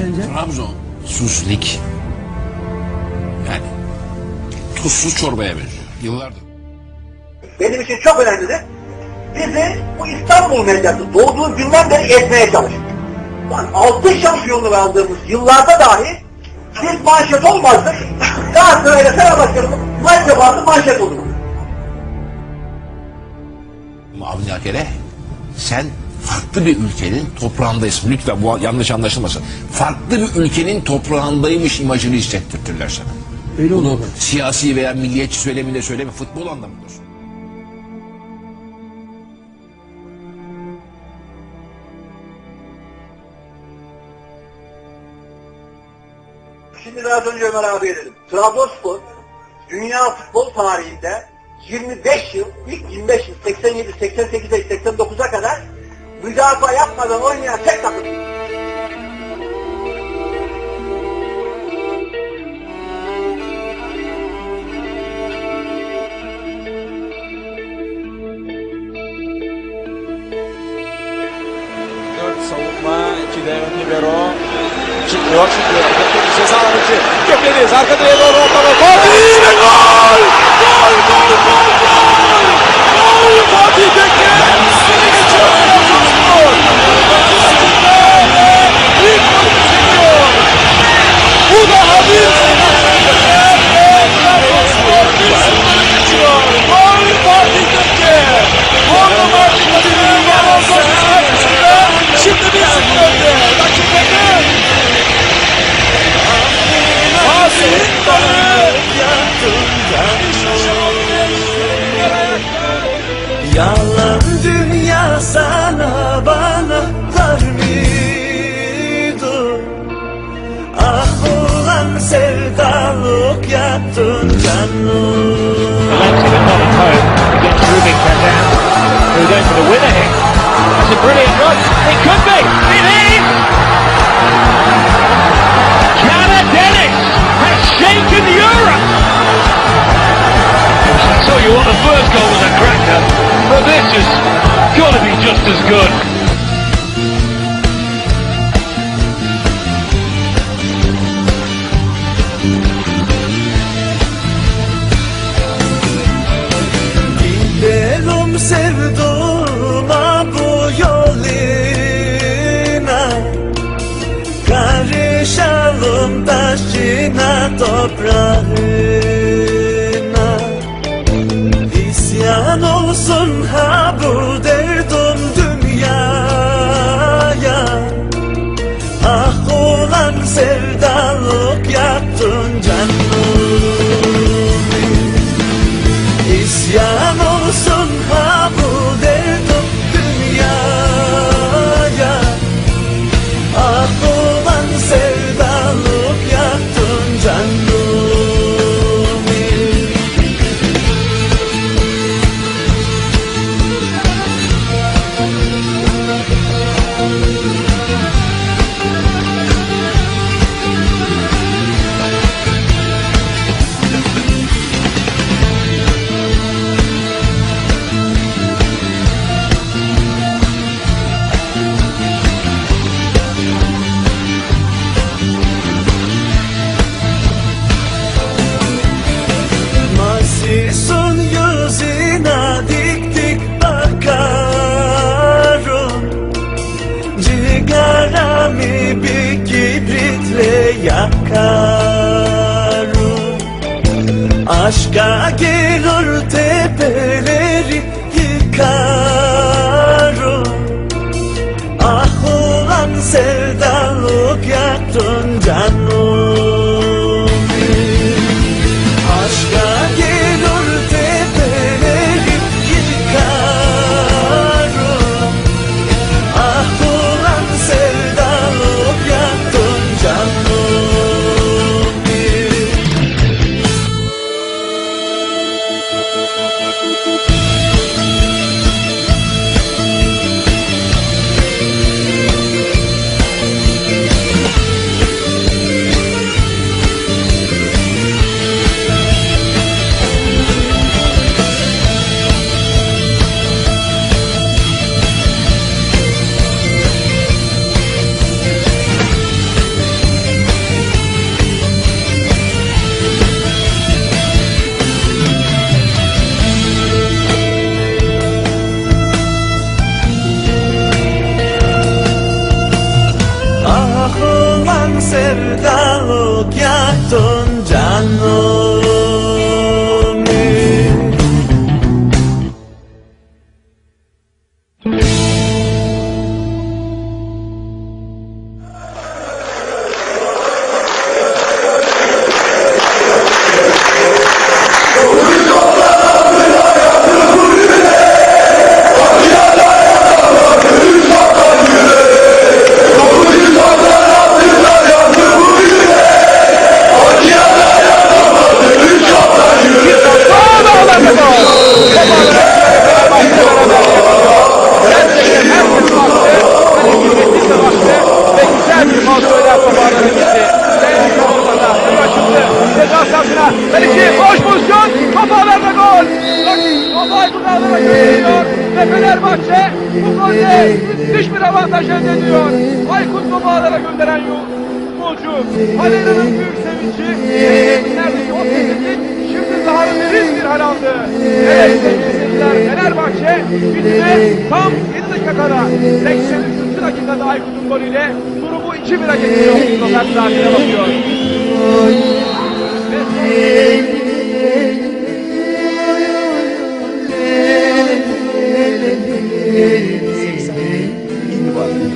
sence? Trabzon sus lig. Yani tuzsuz çorbaya benziyor. Yıllardır. benim için çok önemlidir. Bizi bu İstanbul medyası doğduğu günden beri ezmeye çalışır. Lan altın şampiyonluğu aldığımız yıllarda dahi biz manşet olmazdık. Galatasaray'la Fenerbahçe'nin maç yapardı manşet olurdu. Avni Akere sen farklı bir ülkenin toprağındaysın. Lütfen bu yanlış anlaşılmasın. Farklı bir ülkenin toprağındaymış imajını hissettirtirler sana. Öyle Bunu oldu. siyasi veya milliyetçi söyleminde söyleme futbol anlamında söyle. Şimdi biraz önce Ömer abiye dedim. Trabzonspor dünya futbol tarihinde 25 yıl, ilk 25 yıl 87, 88'e 89'a kadar müdafaa yapmadan oynayan tek takım. Savunma, iki de ön libero. Çıkıyor. Bakın ceza alanı Gökdeniz arka direğe doğru ortama. Gol! Gol, gol, gol, gol! Yalan dünya sana bana dar mıydı? Ah ulan sevdalık yaptın canım just going to be just as good. Gidelim Olsun ha bu Aşka gelir no Fenerbahçe bu golde müthiş avantaj elde ediyor. Aykut topu gönderen yol. Futbolcu. Aleyna'nın büyük sevinci. Neredeyse o sessizlik şimdi daha derin bir hal aldı. Evet sevgili Fenerbahçe bitime tam 7 dakika kala 83. dakikada Aykut'un golüyle durumu 2-1'e getiriyor. Sokak saatine bakıyor. Ve son-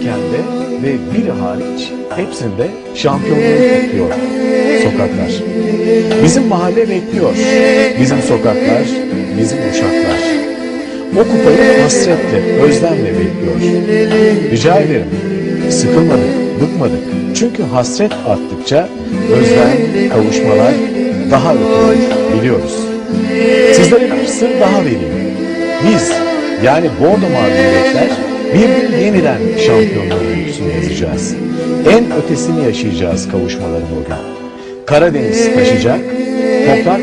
ülkende ve biri hariç hepsinde şampiyonluğu kutluyor sokaklar. Bizim mahalle bekliyor. Bizim sokaklar, bizim uşaklar. O kupayı hasretle, özlemle bekliyor. Rica ederim, sıkılmadık, bıkmadık. Çünkü hasret arttıkça özlem, kavuşmalar daha ötüyor, biliyoruz. Sizlere bir sır daha vereyim. Biz yani Bordo Mavi Yürekler bir yeniden şampiyonluğun öyküsünü yazacağız. En ötesini yaşayacağız kavuşmaların o gün. Karadeniz taşacak, toprak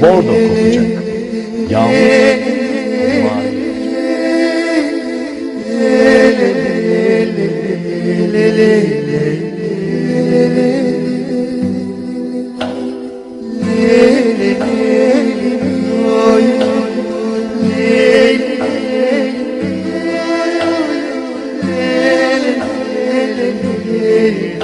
bordo kokacak. Yağmur mavi. Yeah.